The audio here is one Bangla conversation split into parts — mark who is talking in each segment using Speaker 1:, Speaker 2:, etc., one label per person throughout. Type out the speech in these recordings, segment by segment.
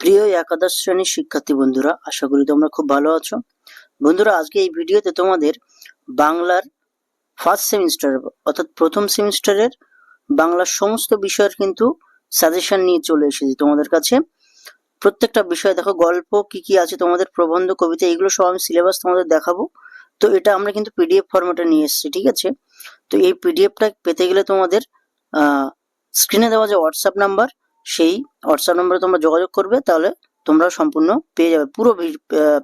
Speaker 1: প্রিয় একাদশ শ্রেণির শিক্ষার্থী বন্ধুরা, আশা করি তোমরা খুব ভালো আছো। বন্ধুরা, আজকে এই ভিডিওতে তোমাদের বাংলার ফার্স্ট সেমিস্টার অর্থাৎ প্রথম সেমিস্টারের বাংলার সমস্ত বিষয়ের কিন্তু সাজেশন নিয়ে চলে এসেছি তোমাদের কাছে। প্রত্যেকটা বিষয় দেখো, গল্প, কি কি আছে তোমাদের, প্রবন্ধ, কবিতা, এগুলো সব আমি সিলেবাস তোমাদের দেখাবো। তো এটা আমরা কিন্তু পিডিএফ ফরম্যাটে নিয়ে এসেছি, ঠিক আছে? তো এই পিডিএফটা পেতে গেলে তোমাদের স্ক্রিনে দেওয়া যে হোয়াটসঅ্যাপ নাম্বার সেই হোয়াটসঅ্যাপ নম্বরে তোমরা যোগাযোগ করবে, তাহলে তোমরা সম্পূর্ণ পেয়ে যাবে। পুরো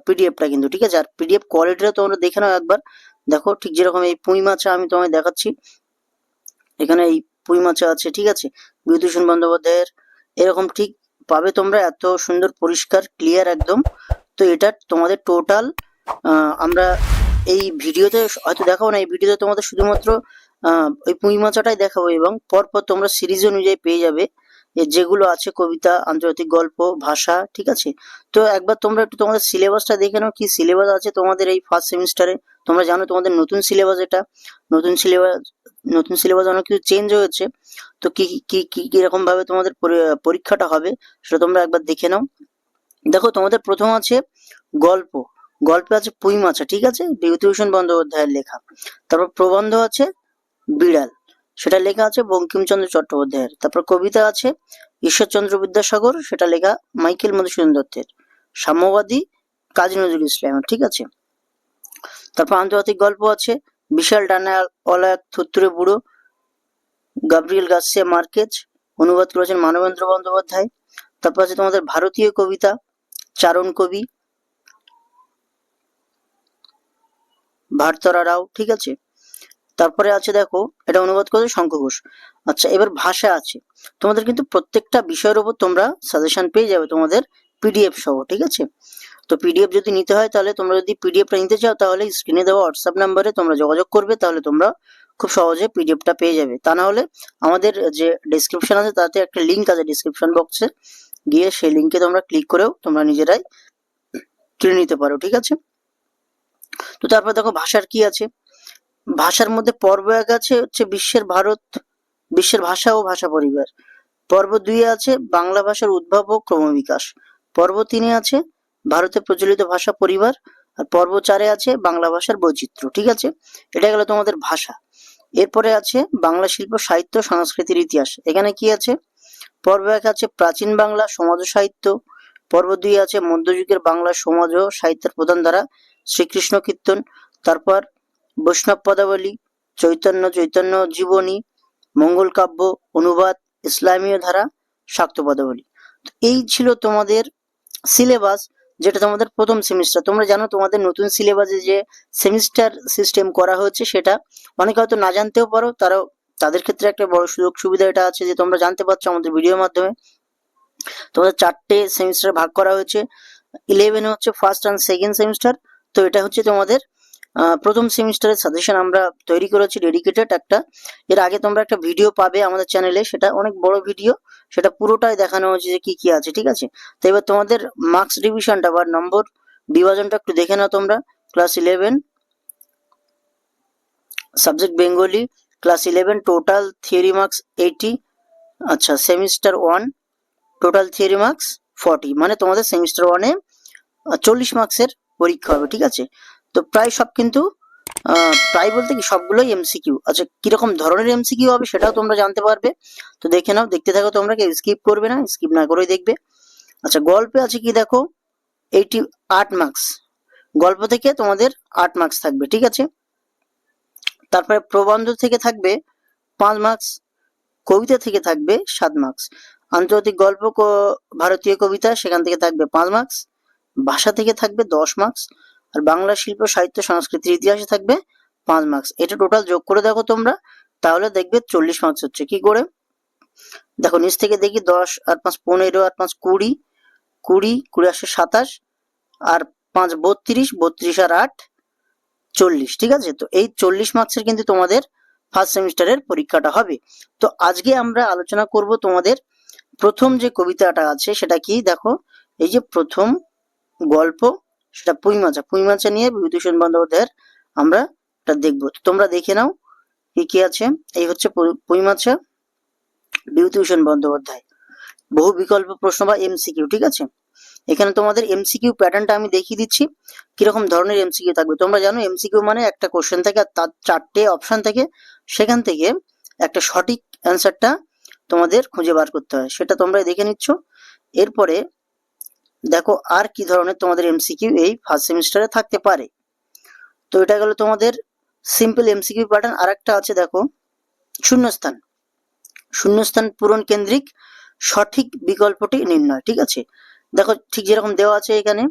Speaker 1: পিডিএফটা কিন্তু, ঠিক আছে? আর পিডিএফ কোয়ালিটিটা তোমরা দেখে নাও একবার। দেখো, ঠিক যেরকম এই পুঁই মাছা আমি তোমায় দেখাচ্ছি। এখানে এই পুঁই মাছা আছে, ঠিক আছে? বিভূতিভূষণ বন্দ্যোপাধ্যায়ের এরকম ঠিক পাবে তোমরা, এত সুন্দর, পরিষ্কার ক্লিয়ার একদম। তো এটা তোমাদের টোটাল আমরা এই ভিডিওতে হয়তো দেখাবো না, এই ভিডিওতে তোমাদের শুধুমাত্র ওই পুঁই মাচাটাই দেখাবো এবং পরপর তোমরা সিরিজ অনুযায়ী পেয়ে যাবে। যেগুলো আছে কবিতা, আন্তর্জাতিক গল্প, ভাষা, ঠিক আছে? তো একবার তোমরা একটু তোমাদের সিলেবাসটা দেখে নাও, কি সিলেবাস আছে তোমাদের এই ফার্স্ট সেমিস্টারে তোমরা জানো তোমাদের নতুন সিলেবাস এটা। নতুন সিলেবাস নতুন সিলেবাস অনেক কিছু চেঞ্জ হয়েছে। তো কি কি কি কীরকম ভাবে তোমাদের পরীক্ষাটা হবে সেটা তোমরা একবার দেখে নাও। দেখো তোমাদের প্রথম আছে গল্প। গল্পে আছে পুঁই মাছা, ঠিক আছে? বিভূতিভূষণ বন্দ্যোপাধ্যায়ের লেখা। তারপর প্রবন্ধ আছে বিড়াল। সেটা লেখা আছে বঙ্কিমচন্দ্র চট্টোপাধ্যায়ের। তারপর কবিতা আছে ঈশ্বরচন্দ্র বিদ্যাসাগর, সেটা লেখা মাইকেল মধুসূদন দত্তের। সাম্যবাদী কাজী নজরুল ইসলামের ঠিক আছে? তারপর আন্তর্জাতিক গল্প আছে বিশাল ডানাওয়ালা এক থুত্তুরে বুড়ো গাব্রিয়েল গার্সিয়া মার্কেজ, অনুবাদ করেছেন মানবেন্দ্র বন্দ্যোপাধ্যায়। তারপর আছে তোমাদের ভারতীয় কবিতা, চারণ কবি, ভারতরা রাও, ঠিক আছে? তারপরে আছে দেখো, এটা অনুবাদ করেছে শঙ্খ ঘোষ। আচ্ছা এবার ভাষা আছে। তোমাদের কিন্তু প্রত্যেকটা বিষয়ের উপর তোমরা সাজেশন পেয়ে যাবে তোমাদের পিডিএফ সহ, ঠিক আছে? তো পিডিএফ যদি নিতে হয় তাহলে তোমরা যদি পিডিএফটা নিতে চাও তাহলে স্ক্রিনে দেওয়া হোয়াটসঅ্যাপ নাম্বারে তোমরা যোগাযোগ করবে, তাহলে তোমরা খুব সহজে পিডিএফটা পেয়ে যাবে। তা না হলে আমাদের যে ডেসক্রিপশন আছে তাতে একটা লিঙ্ক আছে ডিসক্রিপশন বক্সে গিয়ে সেই লিঙ্কে তোমরা ক্লিক করেও তোমরা নিজেরাই কিনে নিতে পারো, ঠিক আছে? তো তারপর দেখো ভাষার কি আছে? ভাষার মধ্যে পর্ব এক আছে, হচ্ছে বিশ্বের ভারত, বিশ্বের ভাষা ও ভাষা পরিবার। পর্ব দুই আছে, বাংলা ভাষার উদ্ভব ও ক্রমবিকাশ। পর্ব তিনে আছে, ভারতে প্রচলিত ভাষা পরিবার। আর পর্ব চারে আছে, বাংলা ভাষার বৈচিত্র্য। ঠিক আছে? এটা গেল তোমাদের ভাষা। এরপরে আছে, বাংলা শিল্প, সাহিত্য, সংস্কৃতির ইতিহাস। এখানে কি আছে? পর্ব এক আছে, প্রাচীন বাংলা, সমাজ সাহিত্য। পর্ব দুই আছে, মধ্যযুগের বাংলা সমাজ ও সাহিত্যের প্রধান ধারা, শ্রীকৃষ্ণ কীর্তন। তারপর বৈষ্ণব পদাবলী, চৈতন্য চৈতন্য জীবনী, মঙ্গল কাব্য, অনুবাদ, ইসলামীয় ধারা, শাক্ত পদাবলী। এই ছিল তোমাদের সিলেবাস যেটা তোমাদের প্রথম সেমিস্টার তোমরা জানো তোমাদের নতুন সিলেবাসে যে সেমিস্টার সিস্টেম করা হয়েছে সেটা, অনেকে হয়তো না জানতেও পারো, তারাও তাদের ক্ষেত্রে একটা বড় সুযোগ সুবিধা এটা আছে যে তোমরা জানতে পারছ আমাদের ভিডিওর মাধ্যমে। তোমাদের চারটে সেমিস্টার ভাগ করা হয়েছে ইলেভেন হচ্ছে ফার্স্ট অ্যান্ড সেকেন্ড সেমিস্টার তো এটা হচ্ছে তোমাদের প্রথম সেমিস্টারের সাজেশন আমরা তৈরি করেছি ডেডিকেটেড একটা। এর আগে তোমরা একটা ভিডিও পাবে আমাদের চ্যানেলে সেটা অনেক বড় ভিডিও সেটা পুরোটাই দেখানো হয়েছে যে কি কি আছে, ঠিক আছে? তো এবার তোমাদের মার্কস ডিভিশনটা বা নম্বর বিভাজনটা একটু দেখে নাও তোমরা class eleven subject Bengali class eleven total theory marks eighty আচ্ছা semester one total theory marks forty মানে তোমাদের সেমিস্টার ওয়ানে চল্লিশ মার্কসের পরীক্ষা হবে, ঠিক আছে? তো প্রায় সব কিন্তু প্রায় বলতে কি সবগুলোই এমসিকিউ আচ্ছা কীরকম ধরনের এমসিকিউ হবে সেটাও তোমরা জানতে পারবে। তো দেখে নাও, দেখতে থাকো তোমরা, কেউ স্কিপ করবে না স্কিপ না করেই দেখবে। আচ্ছা গল্পে আছে কি দেখো? এইটি আট মার্কস গল্প থেকে তোমাদের আট মার্কস থাকবে, ঠিক আছে? তারপরে প্রবন্ধ থেকে থাকবে পাঁচ মার্কস কবিতা থেকে থাকবে সাত মার্কস আন্তর্জাতিক গল্প ভারতীয় কবিতা, সেখান থেকে থাকবে পাঁচ মার্কস ভাষা থেকে থাকবে দশ মার্কস আর বাংলা শিল্প, সাহিত্য, সংস্কৃতির ইতিহাসে থাকবে পাঁচ মার্কস এটা টোটাল যোগ করে দেখো তোমরা, তাহলে দেখবে চল্লিশ মার্কস হচ্ছে। কি করে? দেখো নিচ থেকে দেখি দশ আর পাঁচ পনেরো আর পাঁচ কুড়ি কুড়ি কুড়ি আসে সাতাশ, আর পাঁচ বত্রিশ বত্রিশ আর আট, চল্লিশ। ঠিক আছে? তো এই চল্লিশ মার্কসের কিন্তু তোমাদের ফার্স্ট সেমিস্টারের পরীক্ষাটা হবে। তো আজকে আমরা আলোচনা করব তোমাদের প্রথম যে কবিতাটা আছে, সেটা কি? দেখো, এই যে প্রথম গল্প সেটা পুঁই মাছা। পুঁই মাছা নিয়ে বিভূতিভূষণ বন্দ্যোপাধ্যায়ের আমরা এটা দেখব। তোমরা দেখে নাও কি কি আছে। এই হচ্ছে পুঁই মাছা, বিভূতিভূষণ বন্দ্যোপাধ্যায়। বহু বিকল্প প্রশ্ন বা এমসিকিউ, ঠিক আছে? এখানে তোমাদের এমসিকিউ প্যাটার্নটা আমি দেখিয়ে দিচ্ছি, কীরকম ধরনের এমসিকিউ থাকবে। তোমরা জানো এমসিকিউ মানে একটা কোশ্চেন থেকে আর তার চারটে অপশন থেকে সেখান থেকে একটা সঠিক অ্যান্সারটা তোমাদের খুঁজে বার করতে হয়। সেটা তোমরা দেখে নিচ্ছ। এরপরে দেখো আর কি ধরনের তোমাদের এমসিকিউ এই ফার্স্ট সেমিস্টারে থাকতে পারে। তো এটা গেল তোমাদের সিম্পল এমসিকিউ প্যাটার্ন আর একটা আছে দেখো, শূন্যস্থান। শূন্যস্থান পূরণ কেন্দ্রিক সঠিক বিকল্পটি নির্ণয়, ঠিক আছে? দেখো ঠিক যেরকম দেওয়া আছে এখানে,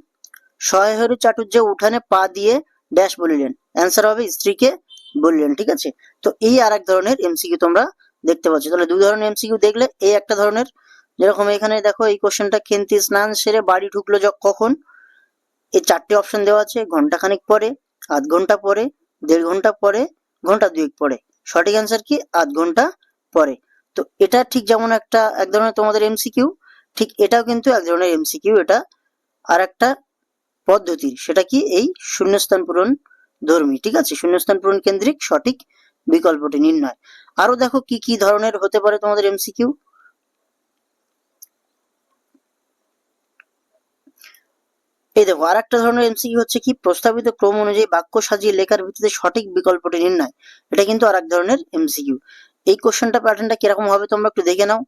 Speaker 1: সহায়হরু চাটুর্য উঠানে পা দিয়ে ড্যাশ বলিলেন। অ্যান্সার হবে স্ত্রীকে বললেন, ঠিক আছে? তো এই আর এক ধরনের এমসিকিউ তোমরা দেখতে পাচ্ছ। তাহলে দুই ধরনের এমসিকিউ দেখলে, এই একটা ধরনের যেরকম এখানে দেখো এই কোশ্চেনটা খেন্তি স্নান সেরে বাড়ি ঢুকলো কখন? এই চারটে অপশন দেওয়া আছে ঘণ্টা খানিক পরে, আধ ঘণ্টা পরে, দেড় ঘণ্টা পরে ঘণ্টা দুয়েক পরে। সঠিক অ্যান্সার কি? আধ ঘণ্টা পরে। তো এটা ঠিক যেমন একটা এক ধরনের তোমাদের এমসিকিউ ঠিক এটাও কিন্তু এক ধরনের এমসিকিউ এটা আর একটা পদ্ধতি। সেটা কি? এই শূন্যস্থান পূরণ ধর্মী, ঠিক আছে? শূন্যস্থান পূরণ কেন্দ্রিক সঠিক বিকল্পটি নির্ণয়। আরও দেখো কি কি ধরনের হতে পারে তোমাদের এমসিকিউ এই দেখো আর একটা ধরনের এমসিকিউ হচ্ছে কি? প্রস্তাবিত ক্রম অনুযায়ী বাক্য সাজিয়ে লেখার ভিত্তিতে সঠিক বিকল্পটি নির্ণয়। এটা কিন্তু আর এক ধরনের এমসিকিউ এই কোশ্চেনটা প্যাটার্নটা কীরকম হবে তোমরা একটু দেখে নাও।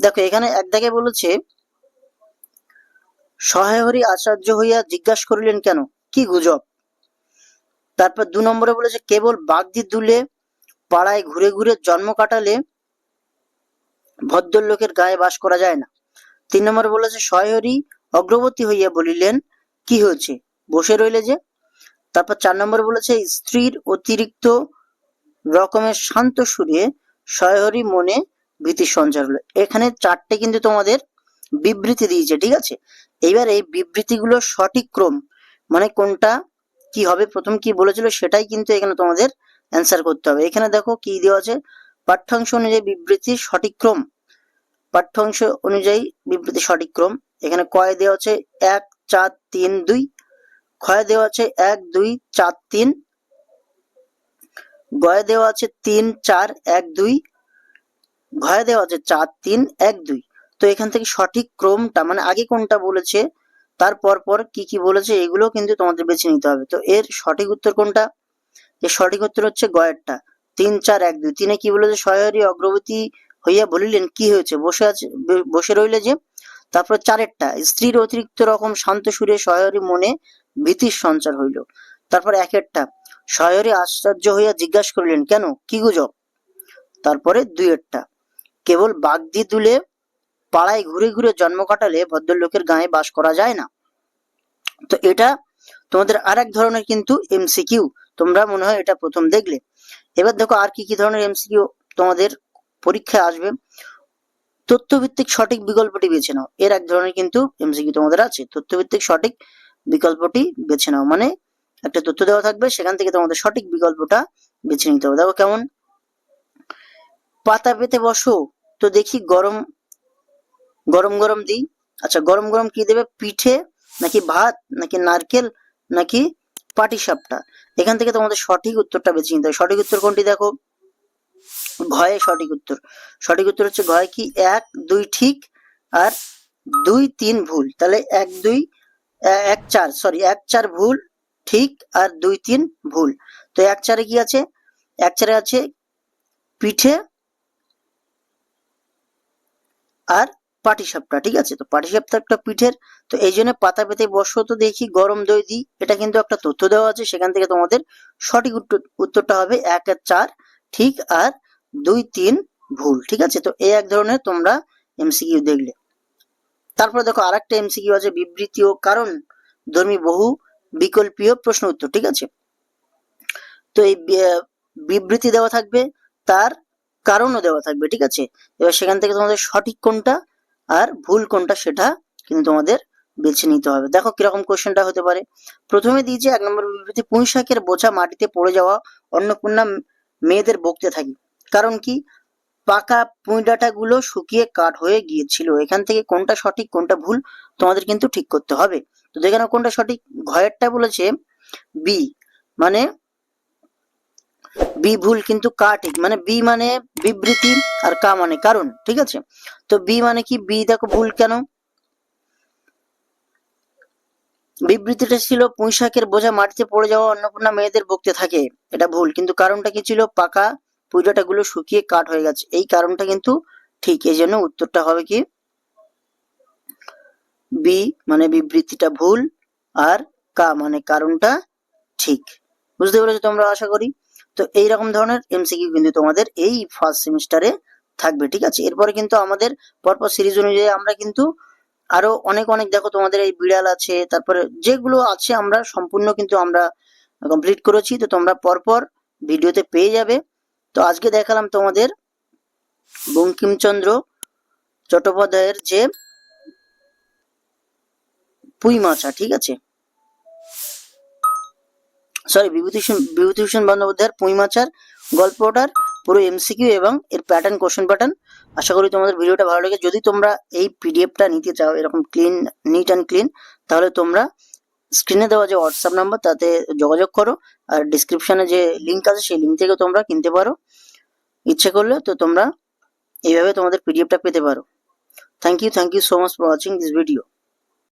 Speaker 1: দেখো, এখানে এক দাগে বলেছে, সহায়হরি আচার্য হইয়া জিজ্ঞাসা করিলেন কেন? কি গুজব? তারপর দু নম্বরে বলেছে, কেবল বাগদি দুলে পাড়ায় ঘুরে ঘুরে জন্ম কাটালে ভদ্রলোকের গায়ে বাস করা যায় না। তিন নম্বরে বলেছে, সহায়হরি অগ্রবর্তী হইয়া বলিলেন, কি হয়েছে? বসে রইলে যে? তারপর চার নম্বর বলেছে, স্ত্রীর অতিরিক্ত রকমের শান্ত সুরে সয়হরি মনে ভীতির সঞ্চার হলো। এখানে চারটে কিন্তু তোমাদের বিবৃতি দিয়েছে, ঠিক আছে? এইবার এই বিবৃতিগুলো সঠিক ক্রম মানে কোনটা কি হবে, প্রথম কি বলেছিল, সেটাই কিন্তু এখানে তোমাদের অ্যান্সার করতে হবে। এখানে দেখো কি দেওয়া আছে, পাঠ্যাংশ অনুযায়ী বিবৃতির সঠিক ক্রম, পাঠ্যাংশ অনুযায়ী বিবৃতি সঠিক ক্রম। এখানে কয় দেওয়া আছে এক, চার, তিন, দুই। ক্ষয় দেওয়া আছে এক, দুই, চার, তিন। গয়ে দেওয়া আছে তিন, চার, এক, দুই। ঘয়ে দেওয়া আছে চার, তিন, এক, দুই। তো এখান থেকে সঠিক ক্রমটা মানে আগে কোনটা বলেছে তারপর পর কি কি বলেছে এগুলো কিন্তু তোমাদের বেছে নিতে হবে। তো এর সঠিক উত্তর কোনটা? এর সঠিক উত্তর হচ্ছে গয়েরটা তিন, চার, এক, দুই। তিনে কি বলেছে সহায়রী অগ্রগতি হইয়া বলিলেন, কি হয়েছে? বসে আছে, বসে রইলে যে তারপর চারেরটা, স্ত্রীর অতিরিক্ত রকম শান্ত সুরে সহায়রী মনে ভীতির সঞ্চার হইল। তারপর একেরটা, সহায়রী আশ্চর্য হইয়া জিজ্ঞাসা করিলেন, কেন? কি গুজব? তারপরে দুইয়েরটা, কেবল বাগদি তুলে পাড়ায় ঘুরে ঘুরে জন্ম কাটালে ভদ্রলোকের গায়ে বাস করা যায় না? তো এটা তোমাদের আর এক ধরনের কিন্তু এমসিকিউ তোমরা মনে হয় এটা প্রথম দেখলে। এবার দেখো আর কি কি ধরনের এমসিকিউ তোমাদের পরীক্ষায় আসবে। তথ্যভিত্তিক সঠিক বিকল্পটি বেছে নাও। এর এক ধরনের কিন্তু এমসিকিউ তোমাদের আছে। তথ্যভিত্তিক সঠিক বিকল্পটি বেছে নাও। মানে একটা তথ্য দেওয়া থাকবে, সেখান থেকে তোমাদের সঠিক বিকল্পটা বেছে নিতে হবে। দেখো কেমন? পাতা পেতে বসো। তো দেখি গরম গরম গরম দিই। আচ্ছা গরম গরম কি দেবে? পিঠে নাকি ভাত, নাকি নারকেল, নাকি পাটিসাপটা? এখান থেকে তোমাদের সঠিক উত্তরটা বেছে নিতে হবে। সঠিক উত্তর কোনটি দেখো? ঘয়ে সঠিক উত্তর। সঠিক উত্তর হচ্ছে ঘয় কি? এক, দুই ঠিক আর দুই তিন ভুল। তাহলে এক, দুই এক, চার সরি এক, চার ভুল ঠিক আর দুই, তিন ভুল। তো এক, চারে কি আছে? এক, চারে আছে পিঠে আর পাটিসাপটা, ঠিক আছে? তো পাটিসাপটা একটা পিঠের, তো এই জন্য পাতা পেতে বসো তো দেখি, গরম দই দিই। এটা কিন্তু একটা তথ্য দেওয়া আছে, সেখান থেকে তোমাদের সঠিক উত্তর, উত্তরটা হবে এক, চার ঠিক আর দুই, তিন, ভুল, ঠিক আছে? তো এই এক ধরনের তোমরা এমসিকিউ দেখলে। তারপরে দেখো আর একটা এমসিকিউ আছে বিবৃতি ও কারণ ধর্মী বহু বিকল্পীয় প্রশ্ন উত্তর, ঠিক আছে? তো এই বিবৃতি দেওয়া থাকবে, তার কারণও দেওয়া থাকবে, ঠিক আছে? এবার সেখান থেকে তোমাদের সঠিক কোনটা আর ভুল কোনটা সেটা কিন্তু তোমাদের বেছে নিতে হবে। দেখো কীরকম কোশ্চেনটা হতে পারে। প্রথমে দিয়েছে এক নম্বর বিবৃতি পুঁই শাকের বোঝা মাটিতে পড়ে যাওয়া অন্নপূর্ণা মেয়েদের বকতে থাকি। কারণ কি? পাকা ডাঁটাগুলো শুকিয়ে কাঠ হয়ে গিয়েছিল। এখান থেকে কোনটা সঠিক, কোনটা ভুল, তোমাদের কিন্তু ঠিক করতে হবে। তো দেখে নাও কোনটা সঠিক। ঘয়েরটা বলেছে বি মানে বি ভুল কিন্তু কা ঠিক মানে বি মানে বিবৃতি আর কা মানে কারণ, ঠিক আছে? তো বি মানে কি? বি দেখো ভুল কেন? বিবৃতিটা ছিল পুঁইশাকের বোঝা মাটিতে পড়ে যাওয়া অন্নপূর্ণা মেয়েদের বকতে থাকে। এটা ভুল, কিন্তু কারণটা কি ছিল? পাকা পুজোটা গুলো শুকিয়ে কাঠ হয়ে গেছে। এই কারণটা কিন্তু ঠিক, এই জন্য উত্তরটা হবে কি? বি মানে বিবৃতিটা ভুল আর কা মানে কারণটা ঠিক। বুঝতে পেরেছ তোমরা? আশা করি। তো এই রকম ধরনের এমসিকিউ কিন্তু তোমাদের এই ফার্স্ট সেমিস্টারে থাকবে, ঠিক আছে? এরপরে কিন্তু আমাদের পরপর সিরিজ অনুযায়ী আমরা কিন্তু আরও অনেক অনেক দেখো তোমাদের এই বিড়াল আছে, তারপরে যেগুলো আছে আমরা সম্পূর্ণ কিন্তু আমরা কমপ্লিট করেছি। তো তোমরা পরপর ভিডিওতে পেয়ে যাবে। তো আজকে দেখালাম তোমাদের বঙ্কিমচন্দ্র চট্টোপাধ্যায়ের যে পুঁই মাছা, ঠিক আছে? সরি বিভূতিভূষণ বিভূতিভূষণ বন্দ্যোপাধ্যায়ের পুঁই মাচার গল্পটার পুরো এমসিকিউ এবং এর প্যাটার্ন কোশ্চেন প্যাটার্ন আশা করি তোমাদের ভিডিওটা ভালো লাগে যদি তোমরা এই পিডিএফটা নিতে চাও, এরকম ক্লিন নিট অ্যান্ড ক্লিন তাহলে তোমরা স্ক্রিনে দেওয়া যে হোয়াটসঅ্যাপ নাম্বার তাতে যোগাযোগ করো। আর ডিসক্রিপশনে যে লিঙ্ক আছে, সেই লিঙ্ক থেকে তোমরা কিনতে পারো। ইচ্ছে করলে তো তোমরা এইভাবে তোমাদের পিডিএফটা পেতে পারো। Thank you thank you so much for watching this video